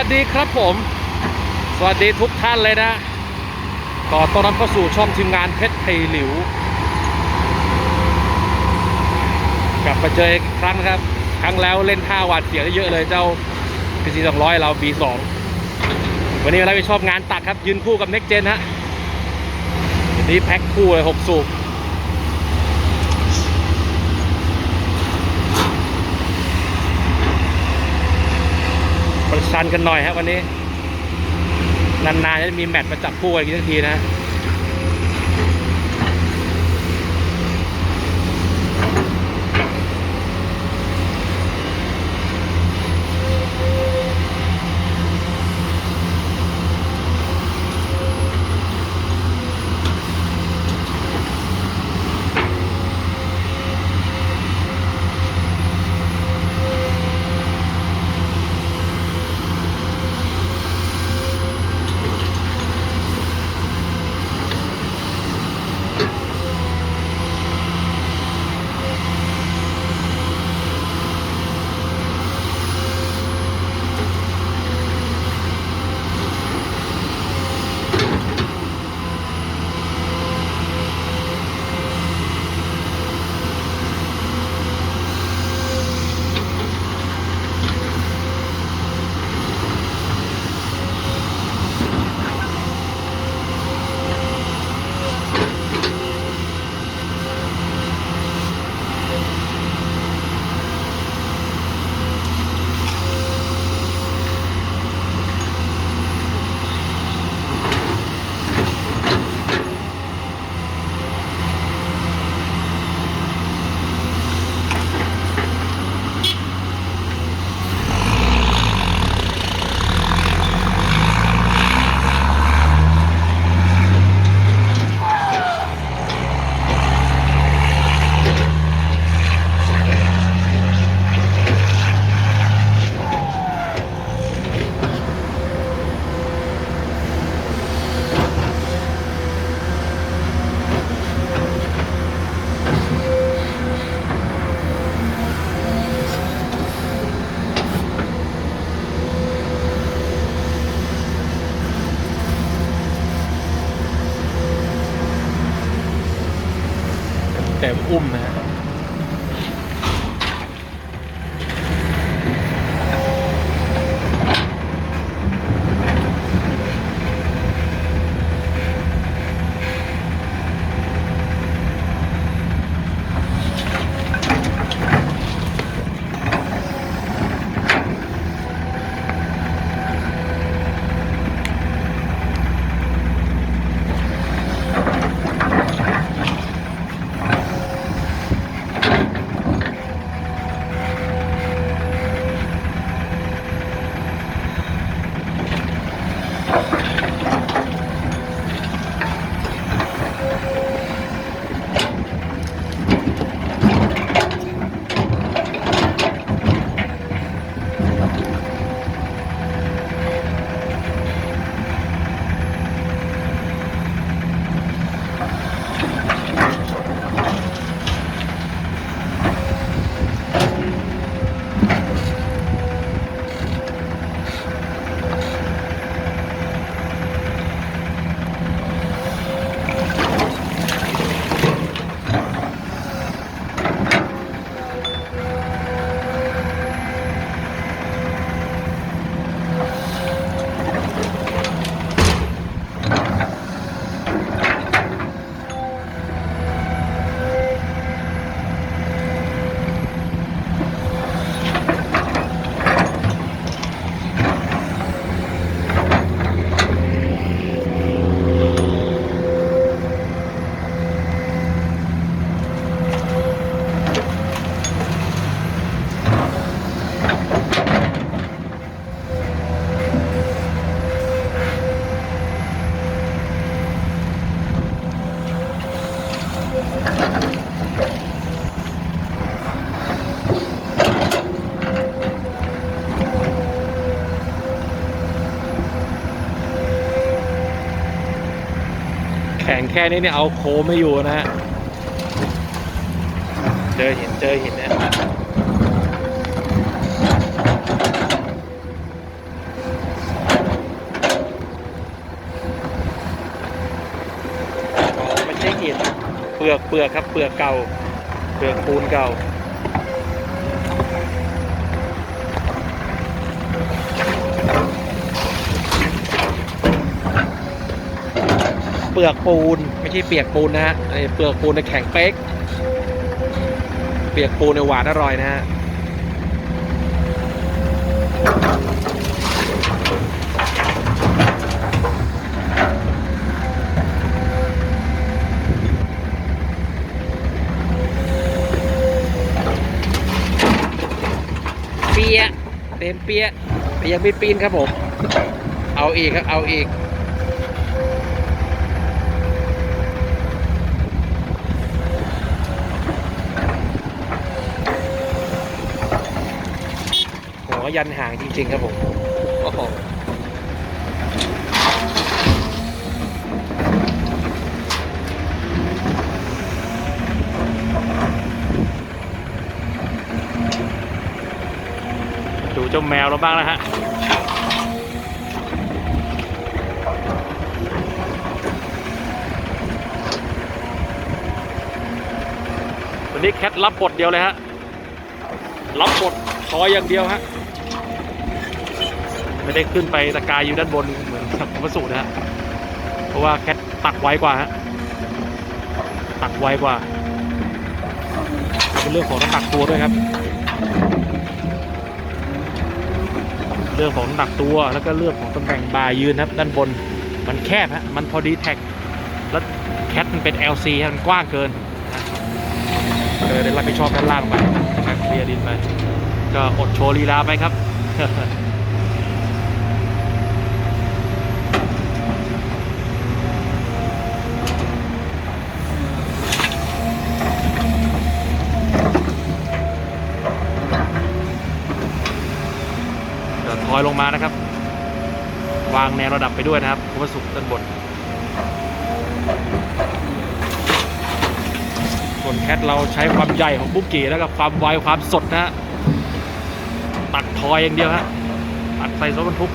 วัสดีครับผม สวัสดีทุกท่านเลยนะขอต้อนรับเข้าสู่ช่องทีมงานเพชรไทยหลิว กลับมาเจออีกครั้งนะครับ ครั้งแล้วเล่นท่าหวาดเสียวได้เยอะเลยเจ้าพีซีสองร้อยเรา B2 วันนี้เราไปชอบงานตัดครับ ยืนคู่กับเน็กเจนฮะวันนี้แพ็คคู่เลยหกสูบ ประชันกันหน่อยครับวันนี้ นานๆจะมีแมตช์มาจับคู่กันอีกสักทีนะ แค่นี้เนี่ยเอาโคไม่อยู่นะฮะ เจอเห็นเจอหินเนี่ยไม่ใช่หินเปลือกเปลือกครับเปลือกเก่า เปลือกปูนเก่าเปลือกปูน ไม่ใช่เปียกปูนนะฮะไอ้เปลือกปูนในแข็งเป๊ก เปียกปูนในหวานอร่อยนะฮะเปียเต็มเปียแต่ยังไม่ปีนครับผม เอาอีกครับ เอาอีก ยันห่างจริง ๆ ครับผมโอ้โหดูเจ้าแมวเราบ้างนะฮะวันนี้แคทรับบทเดียวเลยฮะรับบทคอยอย่างเดียวฮะ ไม่ได้ขึ้นไปตะกายอยู่ด้านบนเหมือนกับพระสูตรนะฮะเพราะว่าแคทตักไวกว่าฮะตักไวกว่า เป็นเรื่องของน้ำหนักตัวด้วยครับ เรื่องของน้ำหนักตัวแล้วก็เรื่องของตำแหน่งบายืนครับ ด้านบนมันแคบฮะมันพอดีแท็กแล้วแคทมันเป็น LC ฮะมันกว้างเกินเลยได้รับผิดชอบด้านล่างไปเคลียร์ดินไป ก็อดโชว์ลีลาไปครับ อยลงมานะครับ วางแนวระดับไปด้วยนะครับคุณสุขด้านบนส่วนแคทเราใช้ความใหญ่ของบุกกี้แล้วก็ความไวความสดนะฮะตักทอยอย่างเดียวฮะตักใส่รถบรรทุก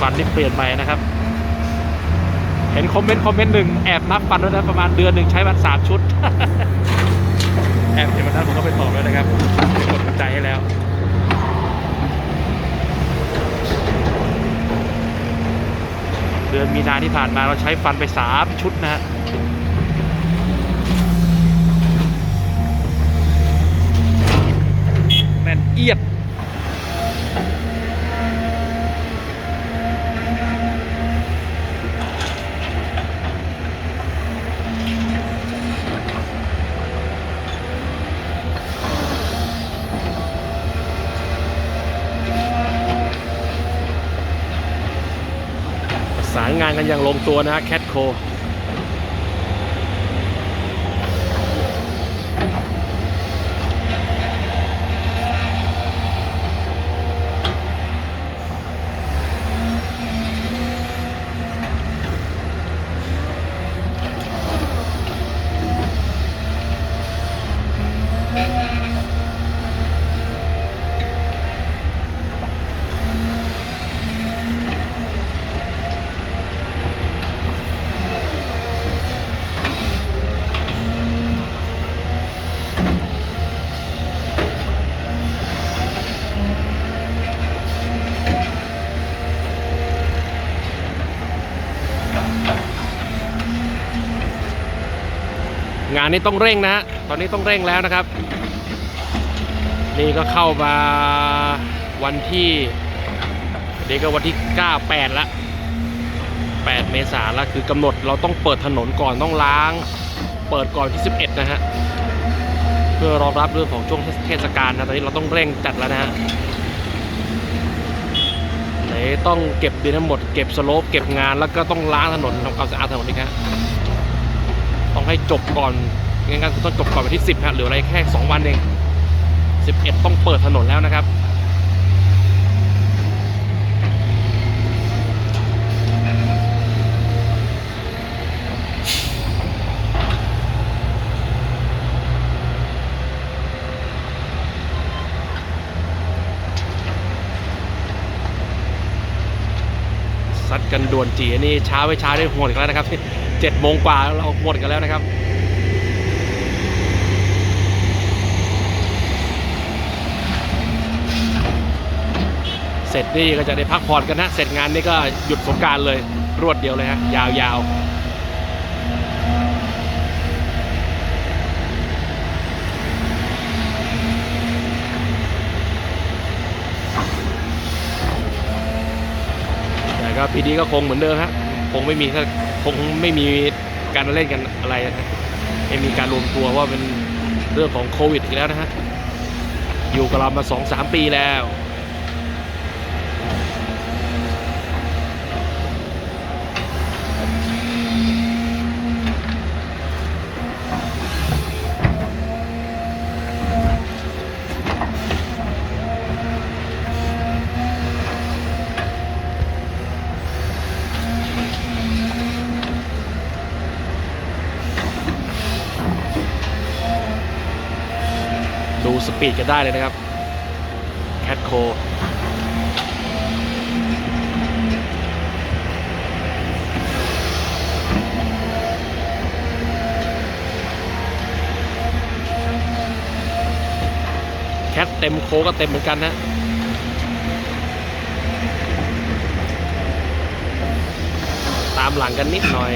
ฟันนี่เปลี่ยนใหม่นะครับ เห็นคอมเมนต์คอมเมนต์หนึ่งแอบนับฟันแล้วนะประมาณเดือนหนึ่งใช้วันสามชุด แอบเห็นวันนั้นผมก็ไปตอบแล้วนะครับกดใจให้แล้วเดือนมีนาที่ผ่านมาเราใช้ฟันไปสามชุดนะฮะแน่นเอียด ประสานงานกันอ ย่างลงตัวนะฮะแคทโค งานนี้ต้องเร่งนะฮะตอนนี้ต้องเร่งแล้วนะครับ นี่ก็เข้ามาวันที่เดี๋ยวก็วันที่ 9 8 ละ 8 เมษาแล้วคือกำหนดเราต้องเปิดถนนก่อนต้องล้าง เปิดก่อนที่ 11 นะฮะเพื่อรองรับเรื่องของช่วงเทศกาลนะตอนนี้เราต้องเร่งจัดแล้วนะฮะไหนต้องเก็บดินทั้งหมดเก็บสโลปเก็บงานแล้วก็ต้องล้างถนนทำความสะอาดถนนอีกฮะ ต้องให้จบก่อนงานการต้องจบก่อนวันที่ 10นะหรืออะไรแค่ 2 วันเอง 11 ต้องเปิดถนนแล้วนะครับซัดกันด่วนจีนี่ช้าไว้ช้าได้ห่วงอีกแล้วนะครับ เจ็ดโมงกว่าเราหมดกันแล้วนะครับ เสร็จนี่ก็จะได้พักผ่อนกันนะ เสร็จงานนี่ก็หยุดสงการเลยรวดเดียวเลยฮะยาวๆแต่ก็ปีนี้ก็คงเหมือนเดิมฮะ คงไม่มี คงไม่มีการเล่นกันอะไรนะฮะไม่มีการรวมตัวว่าเป็นเรื่องของโควิดอีกแล้วนะฮะอยู่กับเรามาสองสามปีแล้ว สปีดกันได้เลยนะครับแคทโคแคทเต็มโคก็เต็มเหมือนกันนะตามหลังกันนิดหน่อย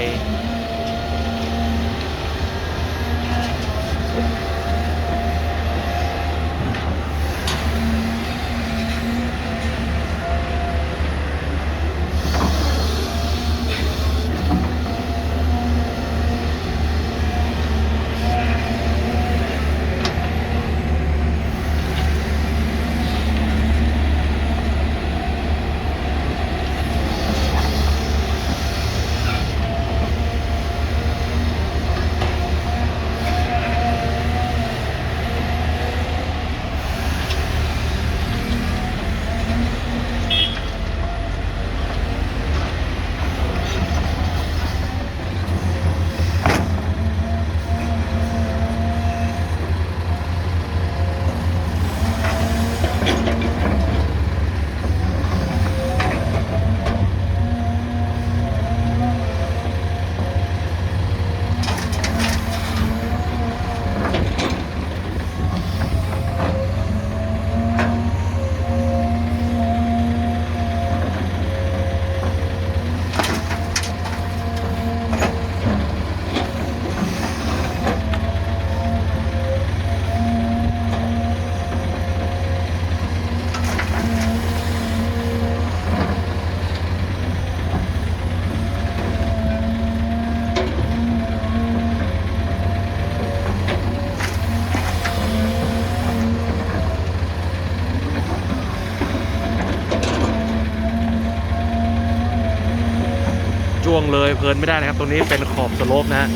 จ้วงเลยเพลินไม่ได้นะครับ ตรงนี้เป็นขอบสโลปนะฮะ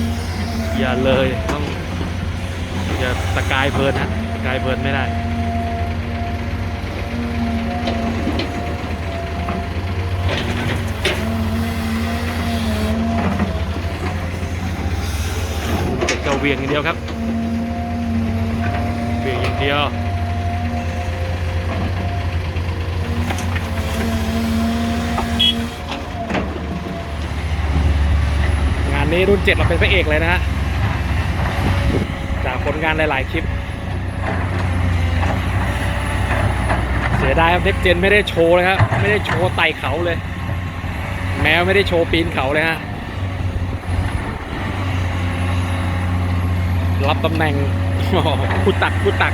อย่าเลยต้องอย่าตะกายเพลินฮะตะกายเพลินไม่ได้เด็กก็เวียงอย่างเดียวครับเวียงอย่างเดียว นี้รุ่นเจ็ดเราเป็นพระเอกเลยนะฮะ จากผลงานหลาย ๆ คลิป เสียดายครับเน็กเจนไม่ได้โชว์เลยครับ ไม่ได้โชว์ไต่เขาเลย แมวไม่ได้โชว์ปีนเขาเลยฮะ รับตำแหน่งผู้ตักผู้ตัก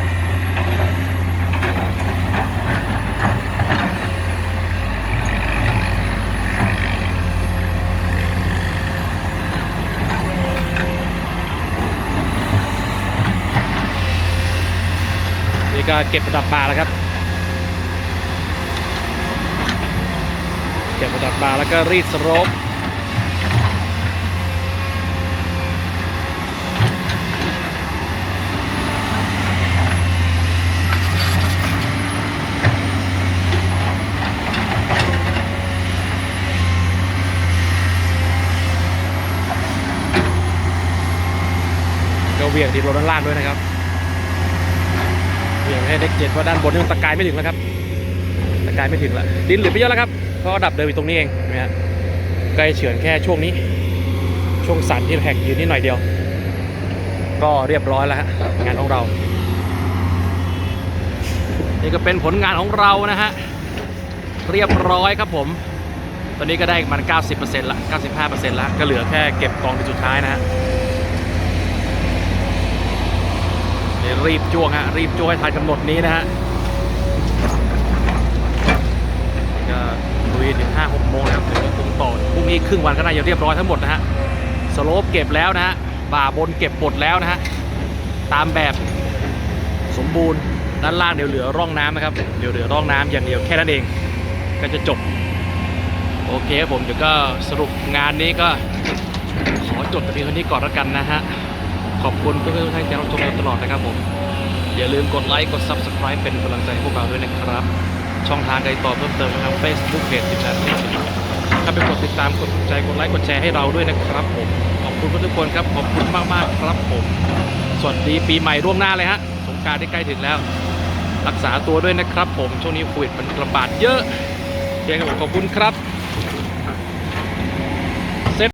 เก็บระดับปลาแล้วครับ เก็บระดับปลาแล้วก็รีดสโลปก็เวียงดินลงด้านล่างด้วยนะครับ ให้เด็กเจ็ดเพราะด้านบนนี่มันตะกายไม่ถึงแล้วครับตะกายไม่ถึงล้วดินเหลือไม่เยอะแล้วครับเพราะดับเดิมอยู่ตรงนี้เองนไหมฮะใกล้เฉือนแค่ช่วงนี้ ช่วงสันที่แหกยืนนิดหน่อยเดียว ก็เรียบร้อยแล้วฮะงานของเรา นี่ก็เป็นผลงานของเรานะฮะเรียบร้อยครับผม ตอนนี้ก็ได้มัน 90%ละ95%ละก็เหลือแค่เก็บกองที่สุดท้ายนะฮะเดี๋ยว รีบจ้วงฮะรีบจ้วงให้ทันกำหนดนี้นะฮะก็ลุยถึง5-6โมงนะครับถึงจะคุมต่อพรุ่งนี้ครึ่งวันก็น่าจะเรียบร้อยทั้งหมดนะฮะสโลปเก็บแล้วนะฮะบ่าบนเก็บหมดแล้วนะฮะตามแบบสมบูรณ์ด้านล่างเดี๋ยวเหลือร่องน้ำนะครับเดี๋ยวเหลือร่องน้ำอย่างเดียวแค่นั้นเอง ก็จะจบ โอเคครับผมเดี๋ยวก็สรุปงานนี้ก็ขอจบแต่เพียงเท่านี้ก่อนแล้วกันนะฮะ ขอบคุณเพื่อนๆทุกท่านที่รับชมเราตลอดนะครับผม อย่าลืมกดไลค์กด Subscribe เป็นกำลังใจให้พวกเราด้วยนะครับ ช่องทางใดต่อเพิ่มเติมนะครับ Facebook Page ติดตามถ้าไปกดติดตามกดกใจกดไลค์กดแชร์ให้เราด้วยนะครับผม ขอบคุณทุกคนครับขอบคุณมากๆครับผมสวัสดีปีใหม่ร่วงหน้าเลยฮะสงการที่ใกล้ถึงแล้ว รักษาตัวด้วยนะครับผมช่วงนี้โควิดมันระบาดเยอะเคครับผมขอบคุณครับ